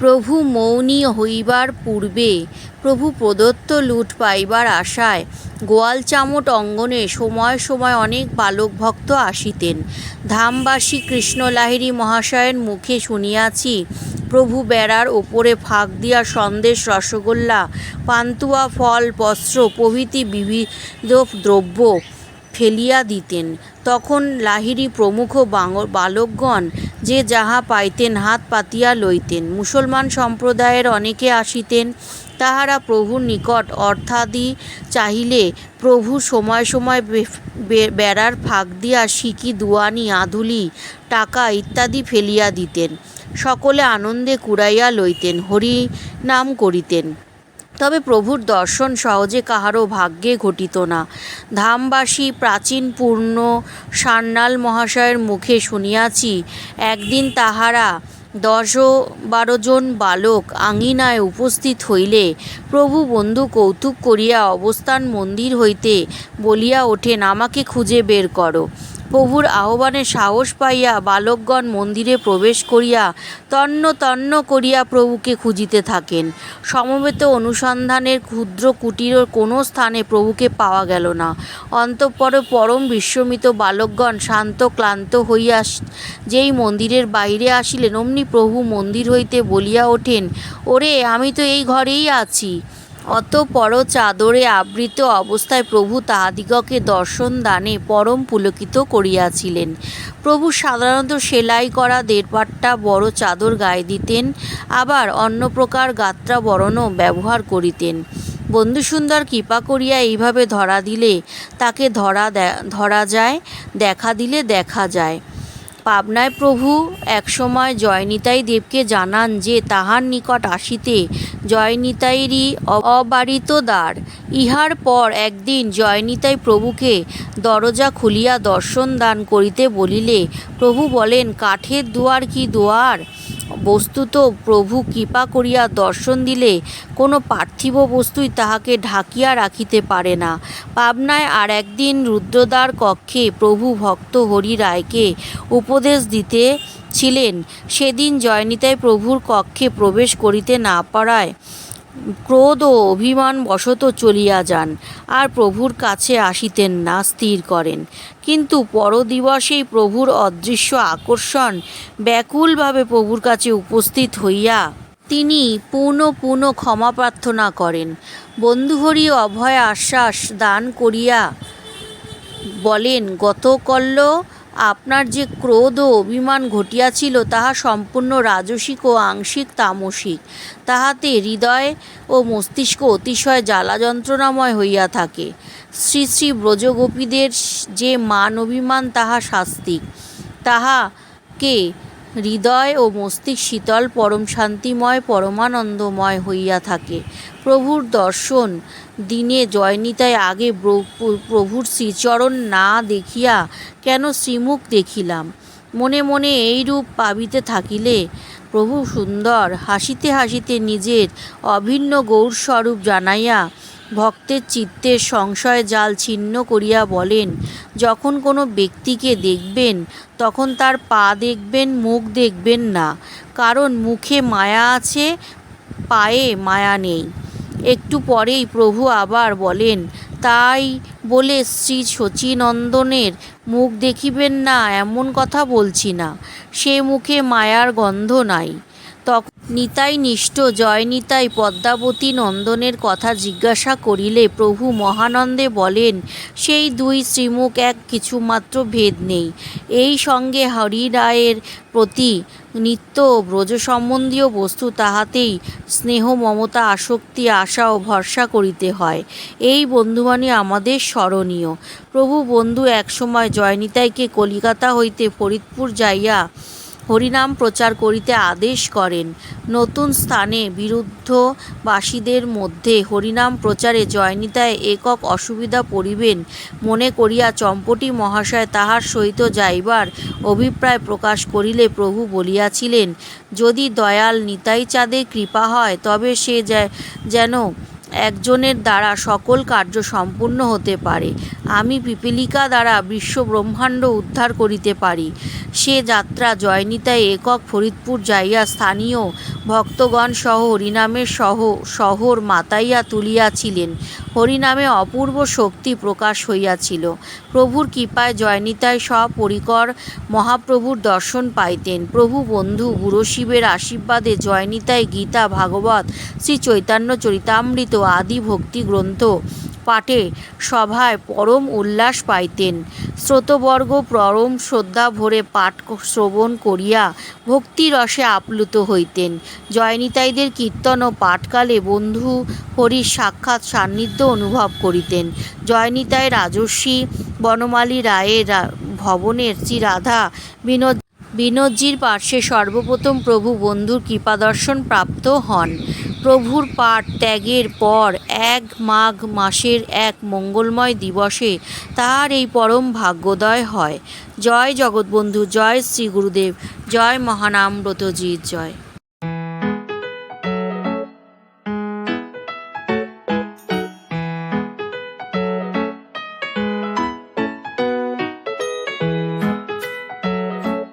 প্রভু মৌনী হইবার পূর্বে প্রভু প্রদত্ত লুট পাইবার আশায় গোয়ালচামট অঙ্গনে সময় সময় অনেক বালক ভক্ত আসিতেন। ধামবাসী কৃষ্ণলাহিড়ী মহাশয়ের মুখে শুনিয়াছি, প্রভু বেড়ার ওপরে ফাঁক দিয়া সন্দেশ, রসগোল্লা, পান্তুয়া, ফল, বস্ত্র প্রভৃতি বিবিধ দ্রব্য ফেলিয়া দিতেন। তখন লাহিড়ী প্রমুখ বালকগণ যে যাহা পাইতেন হাত পাতিয়া লইতেন। মুসলমান সম্প্রদায়ের অনেকে আসিতেন, তাহারা প্রভুর নিকট অর্থাদি চাহিলে প্রভু সময় সময় বেড়ার ফাঁক দিয়া সিকি, দুয়ানি, আধুলি, টাকা ইত্যাদি ফেলিয়া দিতেন। সকলে আনন্দে কুড়াইয়া লইতেন, হরি নাম করিতেন। তবে প্রভুর দর্শন সহজে কাহারও ভাগ্যে ঘটিত না। ধামবাসী প্রাচীন পূর্ণ সান্যাল মহাশয়ের মুখে শুনিয়াছি, একদিন তাহারা দশ বারো জন বালক আঙিনায় উপস্থিত হইলে প্রভু বন্ধু কৌতুক করিয়া অবস্থান মন্দির হইতে বলিয়া ওঠেন, আমাকে খুঁজে বের করো। প্রভুর আহ্বানে সাহস পাইয়া বালকগণ মন্দিরে প্রবেশ করিয়া তন্ন তন্ন করিয়া প্রভুকে খুঁজিতে থাকেন। সমবেত অনুসন্ধানের ক্ষুদ্র কুটিরের কোনো স্থানে প্রভুকে পাওয়া গেল না। অন্তঃপরে পরম বিস্মিত বালকগণ শান্ত ক্লান্ত হইয়া যেই মন্দিরের বাইরে আসিলেন, অমনি প্রভু মন্দির হইতে বলিয়া ওঠেন, ওরে, আমি তো এই ঘরেই আছি। অতঃপর চাদরে আবৃত অবস্থায় প্রভু তাহাদিগকে দর্শন দানে পরম পুলকিত করিয়াছিলেন। প্রভু সাধারণত সেলাই করা দেড়পাট্টা বড় চাদর গায়ে দিতেন, আবার অন্য প্রকার গাত্রাবরণও ব্যবহার করিতেন। বন্ধুসুন্দর কৃপা করিয়া এইভাবে ধরা দিলে তাকে ধরা ধরা যায়, দেখা দিলে দেখা যায়। পাবনায় প্রভু একসময় জয়নিতাই দেবকে জানান যে তাহার নিকট আসিতে জয়নিতাইরই অবারিত দ্বার। ইহার পর একদিন জয়নিতাই প্রভুকে দরজা খুলিয়া দর্শন দান করিতে বলিলে, প্রভু বলেন, কাঠের দুয়ার কি দুয়ার? বস্তুত প্রভু কৃপা করিয়া দর্শন দিলে কোনো পার্থিব বস্তুই তাহাকে ঢাকিয়া রাখিতে পারে না। পাবনায় আর একদিন রুদ্রদ্বার কক্ষে প্রভু ভক্ত হরি রায়কে উপদেশ দিতে ছিলেন। সেদিন জয়নিতায় প্রভুর কক্ষে প্রবেশ করিতে না পারায় ক্রোধ ও অভিমান বশত চলিয়া যান, আর প্রভুর কাছে আসিতেন না, স্থির করেন। কিন্তু পরদিবসেই প্রভুর অদৃশ্য আকর্ষণ ব্যাকুলভাবে প্রভুর কাছে উপস্থিত হইয়া তিনি পুনঃ পুনঃ ক্ষমা প্রার্থনা করেন। বন্ধুহরি অভয় আশ্বাস দান করিয়া বলেন গতকল্য আপনার যে ক্রোধ ও অভিমান ঘটিয়াছিল, তাহা সম্পূর্ণ রাজসিক ও আংশিক তামসিক। তাহাতে হৃদয় ও মস্তিষ্ক অতিশয় জ্বালা যন্ত্রণাময় হইয়া থাকে। শ্রী শ্রী ব্রজগোপীদের যে মান অভিমান তাহা শাস্তিক। তাহাকে হৃদয় ও মস্তিষ্ক শীতল, পরম শান্তিময়, পরমানন্দময় হইয়া থাকে। প্রভুর দর্শন দিনে জয়নিতায় আগে প্রভুর শ্রীচরণ না দেখিয়া কেন শ্রীমুখ দেখিলাম? মনে মনে এই রূপ পাবিতে থাকিলে প্রভু সুন্দর, হাসিতে হাসিতে নিজের অভিন্ন গৌরস্বরূপ জানাইয়া ভক্তের চিত্তে সংশয় জাল ছিন্ন করিয়া বলেন, যখন কোনো ব্যক্তিকে দেখবেন, তখন তার পা দেখবেন, মুখ দেখবেন না, কারণ মুখে মায়া আছে, পায়ে মায়া নেই। একটু পরেই প্রভু আবার বলেন, তাই বলে শ্রী শচীনন্দনের মুখ দেখিবেন না, এমন কথা বলছি না। সে মুখে মায়ার গন্ধ নাই। নিতাই নিষ্ঠ, জয় নিতাই পদ্মাবতী নন্দনের কথা জিজ্ঞাসা করিলে প্রভু মহানন্দে বলেন, সেই দুই শ্রীমুখ এক কিছুমাত্র ভেদ নেই। এই সঙ্গে হরিরায়ের প্রতি নিত্য ব্রজ সম্বন্ধীয় বস্তু তাহাতেই স্নেহ, মমতা, আসক্তি, আশা ও ভরসা করিতে হয়। এই বন্ধুবাণী আমাদের স্মরণীয়। প্রভু বন্ধু একসময় জয়নিতাইকে কলিকাতা হইতে ফরিদপুর যাইয়া হরিনাম প্রচার করিতে আদেশ করেন। নতুন স্থানে বিরুদ্ধবাসীদের মধ্যে হরিনাম প্রচারে জয়নিতায় একক অসুবিধা পড়িবেন মনে করিয়া চম্পটি মহাশয় তাহার সহিত যাইবার অভিপ্রায় প্রকাশ করিলে প্রভু বলিয়াছিলেন, যদি দয়াল নিতাই চাঁদের কৃপা হয়, তবে সে যেন একজনের দ্বারা সকল কার্য সম্পূর্ণ হতে পারে। আমি পিপিলিকা দ্বারা বিশ্ব ব্রহ্মাণ্ড উদ্ধার করিতে পারি। সে যাত্রা জয়নিতায় একক ফরিদপুর যাইয়া স্থানীয় ভক্তগণ সহ হরিনামের সহ শহর মাতাইয়া তুলিয়াছিলেন। হরিনামে অপূর্ব শক্তি প্রকাশ হইয়াছিল। প্রভুর কৃপায় জয়নিতায় সপরিকর মহাপ্রভুর দর্শন পাইতেন। প্রভু বন্ধু গুরুশিবের শিবের আশীর্বাদে জয়নিতায় গীতা, ভাগবত, শ্রী চৈতন্য চরিতামৃত আদি ভক্তি গ্রন্থ পাঠে সভায় পরম উল্লাস পাইতেন। শ্রোতবর্গ পরম শ্রদ্ধা ভরে পাঠ শ্রবণ করিয়া ভক্তিরসে আপ্লুত হইতেন। জয়নিতাইদের কীর্তন ও পাঠকালে বন্ধু হরির সাক্ষাৎ সান্নিধ্য অনুভব করিতেন। জয়নিতাই রাজস্বী বনমালী রায়ের ভবনের শ্রী রাধা বিনোদ বিনোদজির পার্শ্বে সর্বপ্রথম প্রভু বন্ধুর কৃপাদর্শন প্রাপ্ত হন। প্রভুর পাঠ ত্যাগের পর এক মাঘ মাসের এক মঙ্গলময় দিবসে তার এই পরম ভাগ্যোদয় হয়। জয় জগৎবন্ধু, জয় শ্রী গুরুদেব, জয় মহানামব্রতজিৎ জয়।